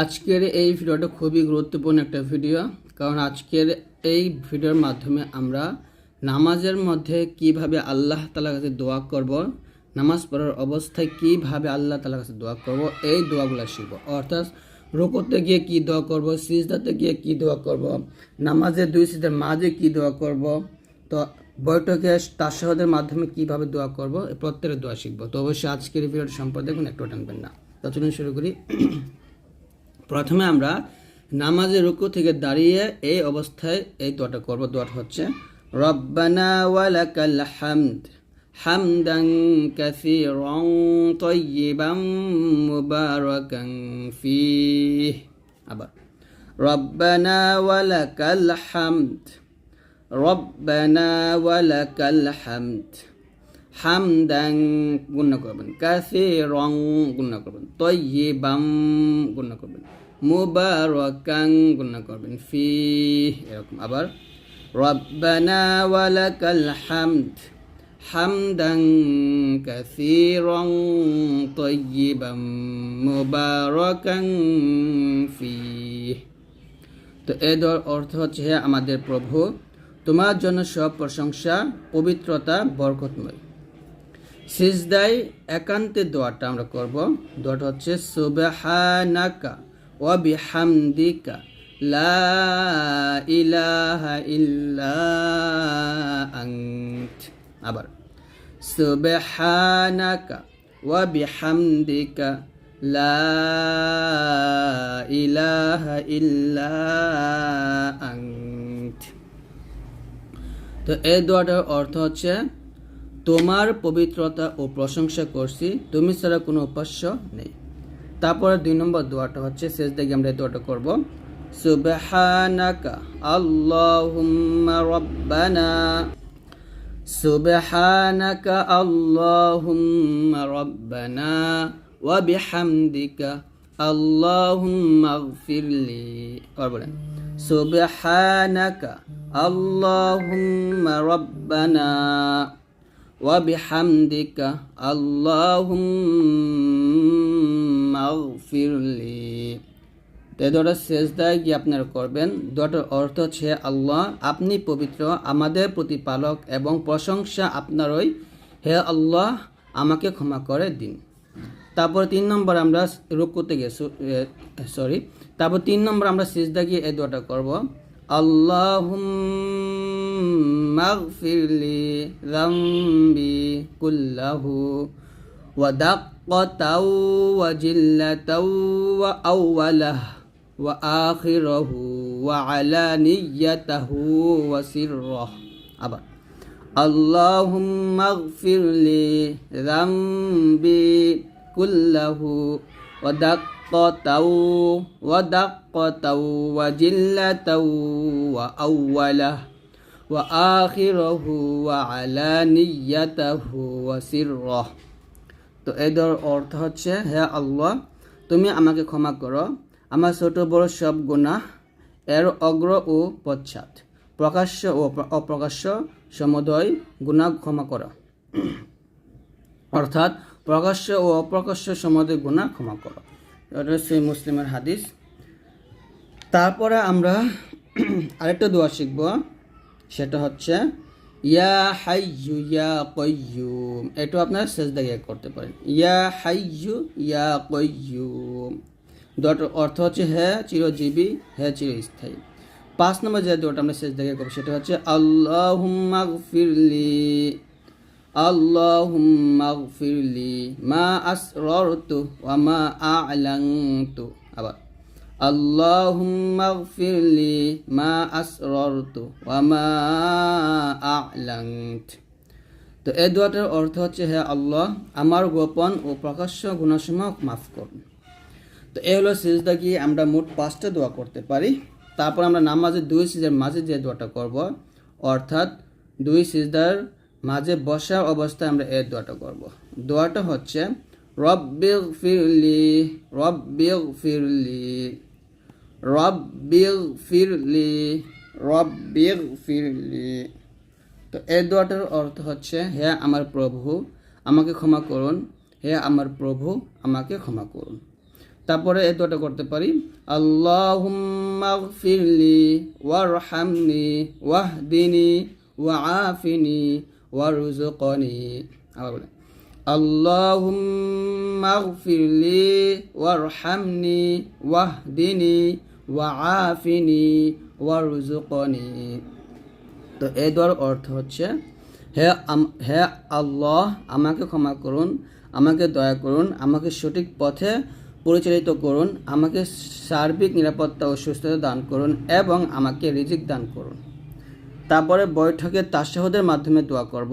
আজকের এই ভিডিওটা খুবই গুরুত্বপূর্ণ একটা ভিডিও, কারণ আজকের এই ভিডিওর মাধ্যমে আমরা নামাজের মধ্যে কীভাবে আল্লাহ তালার কাছে দোয়া করব, নামাজ পড়ার অবস্থায় কীভাবে আল্লাহ তালার কাছে দোয়া করব, এই দোয়াগুলো শিখব। অর্থাৎ রুকুতে গিয়ে কি দোয়া করব, সিজদাতে গিয়ে কি দোয়া করব নামাজের দুই সিজদার মাঝে কি দোয়া করব, তো বৈঠকে তাসাহদের মাধ্যমে কীভাবে দোয়া করব প্রত্যেকের দোয়া শিখব। তো অবশ্যই আজকের ভিডিওটা সম্পর্কে দেখুন একটু টানবেন না। তো চলুন শুরু করি। প্রথমে আমরা নামাজের রুকু থেকে দাঁড়িয়ে এই অবস্থায় এই দোয়াটা করব। দোয়াটা হচ্ছে, রব্বানা ওয়ালাকাল হামদ, হামদান কাসীরান তাইয়িবান মুবারাকান ফীহ। আবার, রব্বানা ওয়ালাকাল হামদ, রব্বানা ওয়ালাকাল হামদ। হামদাং গুণ করবেন। কাসে রং গুণ করবেন। তৈবাম গুণ করবেন। মুবারকাং গুণ করবেন। ফি এরকম। আবার রব্বানা ওয়ালাকাল হামদ। হামদাং কাসীরান তৈবাম মুবারকাং ফি তো এর অর্থ হচ্ছে আমাদের প্রভু, তোমার জন্য সব প্রশংসা, পবিত্রতা, বরকতময়। সিজদাই একান্তে দোয়াটা আমরা করব। দোয়াটা হচ্ছে সুবহানাকা ওয়া বিহামদিকা লা ইলাহা ইল্লা আনত। আবার, সুবহানাকা ওয়া বিহামদিকা লা ইলাহা ইল্লা আনত। তো এই দোয়াটার অর্থ হচ্ছে তোমার পবিত্রতা ও প্রশংসা করছি। তুমি ছাড়া কোনো উপাস্য নেই। তারপরে দুই নম্বর দোয়াটা হচ্ছে শেষ দিকে আমরা দোয়াটা করব। সুবহানাকা আল্লাহুম্মা রব্বানা। সুবহানাকা আল্লাহুম্মা وبحمدك اللهم اغفر لي তো এই দোয়াটা শেষদায় গিয়ে আপনারা করবেন দোয়াটার অর্থ হচ্ছে আল্লাহ আপনি পবিত্র আমাদের প্রতিপালক এবং প্রশংসা আপনারই হে আল্লাহ আমাকে ক্ষমা করে দিন তারপর তিন নম্বর আমরা রুকুতে গিয়ে সরি তারপর তিন নম্বর আমরা সিজদা গিয়ে এই দোয়াটা করব اللهم اغفر لي ذنبي كله ودقته وجلة وأوله وآخره وعلانيته وسره. أبا اللهم اغفر لي ذنبي كله ودقته ودقته وجلة وأوله وآخره وعلانيته وسره তো এদের অর্থ হচ্ছে হে আল্লাহ তুমি আমাকে ক্ষমা করো আমার ছোট বড় সব গুনাহ এর অগ্র ও পশ্চাৎ প্রকাশ্য ও অপ্রকাশ্য সমুদয় গুণা ক্ষমা করো অর্থাৎ প্রকাশ্য ও অপ্রকাশ্য সমুদয় গুণা ক্ষমা করো এটা হচ্ছে মুসলিমের হাদিস তারপরে আমরা আরেকটা দোয়া শিখব সেটা হচ্ছে, ইয়া হাইয়ু ইয়া কয়ুম এটাও আপনারা শেষ গিয়ে করতে পারেন। ইয়া হাইয়ু ইয়া কয়ুম দুটো অর্থ হচ্ছে হে চিরজীবী, হে চিরস্থায়ী। পাঁচ নম্বর যে দুটো আমরা শেষ দেখে করব, সেটা হচ্ছে, আল্লাহুম্মা ফিরলি আল্লাহুম্মা ফিরলি মা আসরতু ওয়া মা আলাংতু আবার اللهم اغفر لي ما أسررت وما أعلنت তো এই দোয়াটার অর্থ হচ্ছে হে আল্লাহ আমার গোপন ও প্রকাশ্য গুণাসমূহ মাফ করুন তো এই হলো সিজদা গিয়ে আমরা মোট পাঁচটা দোয়া করতে পারি তারপর আমরা নামাজের দুই সিজের মাঝে যে দোয়াটা করব অর্থাৎ দুই সিজদার মাঝে বসা অবস্থায় আমরা এই দোয়াটা করব দোয়াটা হচ্ছে রব্বিগ ফিরলি রব্বিগ ফিরলি রব্বিগ ফিরলি রব্বিগ ফিরলি তো এই দোয়াটার অর্থ হচ্ছে, হে আমার প্রভু, আমাকে ক্ষমা করুন। হে আমার প্রভু, আমাকে ক্ষমা করুন। তারপরে এই দোয়াটা করতে পারি, আল্লাহুম্মা গফিরলি ওয়ারহামনি, ওয়াহদিনি ওয়াআফিনি ওয়ারজুকনি আবার বলে। আল্লাহুম্মা গফিরলি ওয়ারহামনি ওয়াহদিনি ওয়াআফিনি ওয়ারজুকনি তো এই দোয়ার অর্থ হচ্ছে, হে হে আল্লাহ, আমাকে ক্ষমা করুন, আমাকে দয়া করুন, আমাকে সঠিক পথে পরিচালিত করুন, আমাকে সার্বিক নিরাপত্তা ও সুস্থতা দান করুন এবং আমাকে রিজিক দান করুন। তারপরে বৈঠকে তাশাহুদের মাধ্যমে দোয়া করব।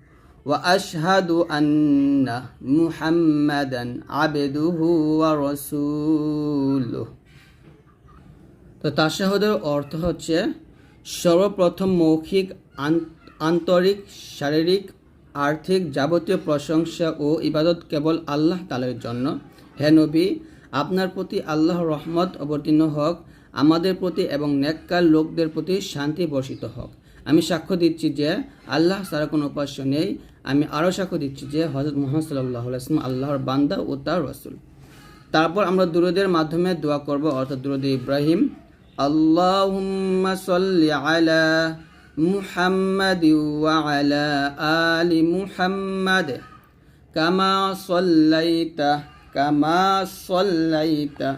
وأشهد أن محمدا عبده ورسوله তো তাশাহুদের অর্থ হচ্ছে সর্বপ্রথম মৌখিক আন- আন্তরিক শারীরিক আর্থিক যাবতীয় প্রশংসা ও ইবাদত কেবল আল্লাহ তালের জন্য হে নবী আপনার প্রতি আল্লাহর রহমত অবতীর্ণ হোক আমাদের প্রতি এবং নেককার লোকদের প্রতি শান্তি বর্ষিত হোক আমি সাক্ষ্য দিচ্ছি যে আল্লাহ ছাড়া কোনো উপাস্য নেই আমি আরও সাক্ষ্য দিচ্ছি যে হজরত মোহাম্মদ সাল্লাহ আসলাম আল্লাহর বান্দা ও তার রসুল। তারপর আমরা দুরুদের মাধ্যমে দোয়া করব, অর্থাৎ দুরুদ ইব্রাহিম, আল্লাহুম্মা সাল্লি আলা আলি মুহাম্মাদ কামা সাল্লাইতা কামা সাল্লাইতা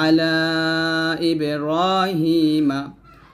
আলা ইব্রাহিমা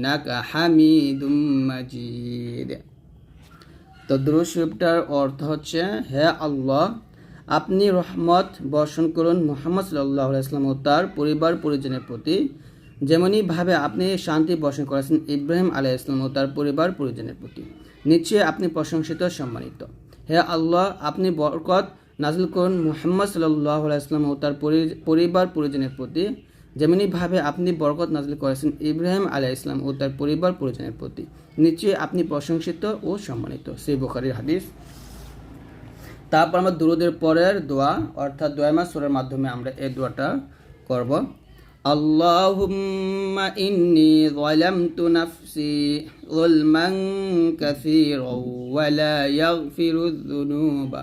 ইন্নাকা মাজিদ। তো দ্রুশিবটার অর্থ হচ্ছে, হে আল্লাহ, আপনি রহমত বর্ষণ করুন মোহাম্মদ সাল্লাহ ইসলাম ও তার পরিবার পরিজনের প্রতি। যেমনইভাবে আপনি শান্তি বর্ষণ করেছেন ইব্রাহিম আলাহ ইসলাম ও তার পরিবার পরিজনের প্রতি। নিশ্চয়ই আপনি প্রশংসিত, সম্মানিত। হে আল্লাহ, আপনি বরকত নাজিল করুন মোহাম্মদ সাল্লাহ ইসলাম ও তার পরিবার পরিজনের প্রতি। যেমনিভাবে আপনি বরকত নাজিল করেছেন ইব্রাহিম আলাহ ইসলাম ও তার পরিবার পরিজনের প্রতি, নিশ্চয়ই আপনি প্রশংসিত ও সম্মানিত। সেই বুখারির হাদিস। তারপর আমরা দুরুদের পরের দোয়া, অর্থাৎ দোয়ামা সুরের মাধ্যমে আমরা এই দোয়াটা করব। ইন্নি যালামতু নাফসি যুলমান কাসীরা ওয়া লা ইয়াগফিরুয যুনুবা।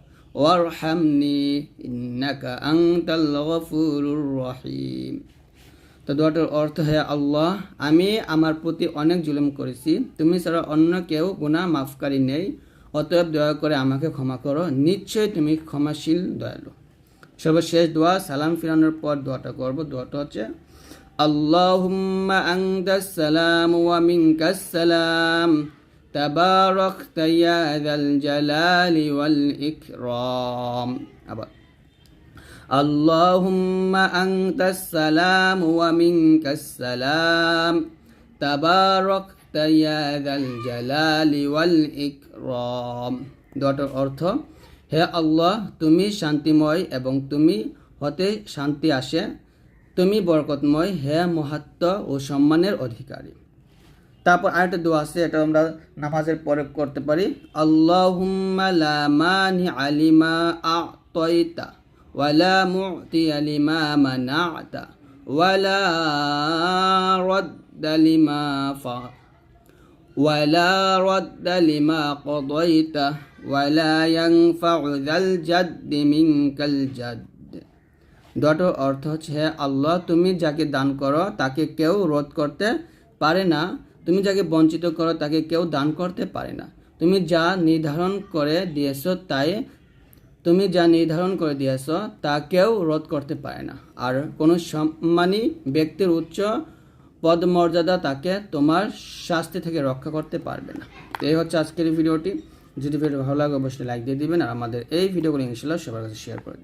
ওয়ারহামনি, ইন্নাকা আংতাল গফুরুর রহিম। তো দোয়াটার অর্থ হে আল্লাহ, আমি আমার প্রতি অনেক জুলুম করেছি, তুমি ছাড়া অন্য কেউ গুণা মাফকারী নেই, অতএব দয়া করে আমাকে ক্ষমা করো, নিশ্চয়ই তুমি ক্ষমাশীল দয়ালু। সর্বশেষ দোয়া, সালাম ফিরানোর পর দোয়াটা করব, দোয়াটা হচ্ছে, আল্লাহুম্মা আংদাস সালাম ওয়া মিংকা সালাম। تباركت يا ذا الجلال والإكرام আবার اللهم أنت السلام ومنك السلام تباركت يا ذا الجلال والإكرام দোয়াটার অর্থ হে আল্লাহ তুমি শান্তিময় এবং তুমি হতে শান্তি আসে তুমি বরকতময় হে মহাত্ম ও সম্মানের অধিকারী তারপর আরেকটা দোয়া আছে এটা আমরা নামাজের পরে করতে পারি আল্লাহুম্মা লা মানি আলিমা আ'তাইতা ওয়া লা মু'তি আলিমা মানা'তা ولا رد لما فعل ولا رد لما قضيت ولا ينفع ذا الجد منك الجد দোয়াটার অর্থ হচ্ছে হে আল্লাহ তুমি যাকে দান করো তাকে কেউ রোধ করতে পারে না তুমি যাকে বঞ্চিত করো, তাকে কেউ দান করতে পারে না। তুমি যা নির্ধারণ করে দিয়েছ, তাই তুমি যা নির্ধারণ করে দিয়েছ, তা কেউ রোধ করতে পারে না। আর কোনো সম্মানী ব্যক্তির উচ্চ পদমর্যাদা তাকে তোমার শাস্তি থেকে রক্ষা করতে পারবে না। তো এই হচ্ছে আজকের ভিডিওটি। যদি ভিডিও ভালো লাগে, অবশ্যই লাইক দিয়ে দিবেন। আর আমাদের এই ভিডিওগুলো ইনশাল্লাহ সবার কাছে শেয়ার করে